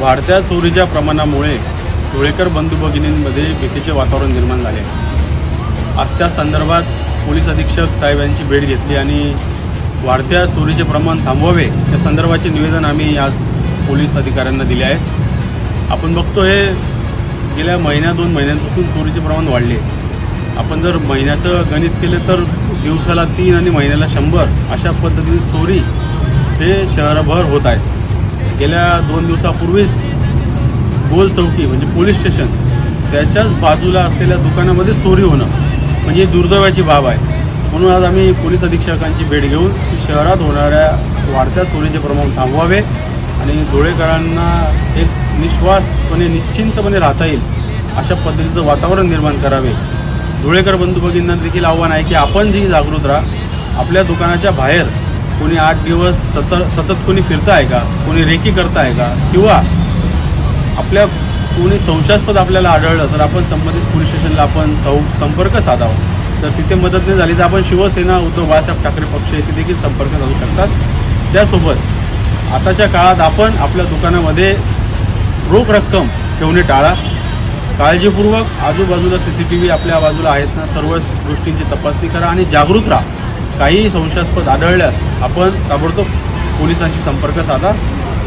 वाढत्या चोरीच्या प्रमाणामुळे धुळेकर बंधू भगिनींमध्ये भीतीचे वातावरण निर्माण झाले. आज त्या संदर्भात पोलीस अधीक्षक साहेब यांची भेट घेतली आणि वाढत्या चोरीचे प्रमाण थांबवावे या संदर्भाचे निवेदन आम्ही आज पोलीस अधिकाऱ्यांना दिले आहे आपण बघतो हे गेल्या महिन्या दोन महिन्यांपासून चोरीचे प्रमाण वाढले. आपण जर महिन्याचं गणित केलं तर दिवसाला तीन आणि महिन्याला शंभर अशा पद्धतीने चोरी हे शहरभर होत आहेत गेल्या दोन दिवसापूर्वीच गोल चौकी म्हणजे पोलीस स्टेशन त्याच्याच बाजूला असलेल्या दुकानामध्ये चोरी होणं म्हणजे दुर्दैवाची बाब आहे. म्हणून आज आम्ही पोलीस अधीक्षकांची भेट घेऊन की शहरात होणाऱ्या वाढत्या चोरीचे प्रमाण थांबवावे आणि धुळेकरांना एक निश्वासपणे निश्चिंतपणे राहता येईल अशा पद्धतीचं वातावरण निर्माण करावे. धुळेकर बंधू भगिनींना देखील आव्हान आहे की आपण जी जागृत राहा आपल्या दुकानाच्या बाहेर कोणी आठ दिवस सतत सतत कोणी फिरताय का? कोणी रेकी आहे का? किंवा आपल्या कोणी संशयास्पद आपल्याला आढळलं तर आपण संबंधित पोलीस स्टेशनला आपण सौ संपर्क साधावा. तर तिथे मदत नाही झाली तर आपण शिवसेना उद्धव बाळासाहेब ठाकरे पक्ष येथे देखील संपर्क साधू शकतात. त्यासोबत आताच्या काळात आपण आपल्या दुकानामध्ये रोख रक्कम ठेवणे टाळा. काळजीपूर्वक आजूबाजूला सी सी टी व्ही आपल्या बाजूला आहेत ना सर्व गोष्टींची तपासणी करा आणि जागरूक राहा. काही संशयास्पद आढळल्यास आपण ताबडतोब पोलिसांशी संपर्क साधा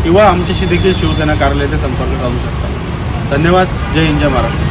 किंवा आमच्याशी देखील शिवसेना कार्यालयाचे संपर्क साधू शकता. धन्यवाद. जय हिंद जय महाराष्ट्र.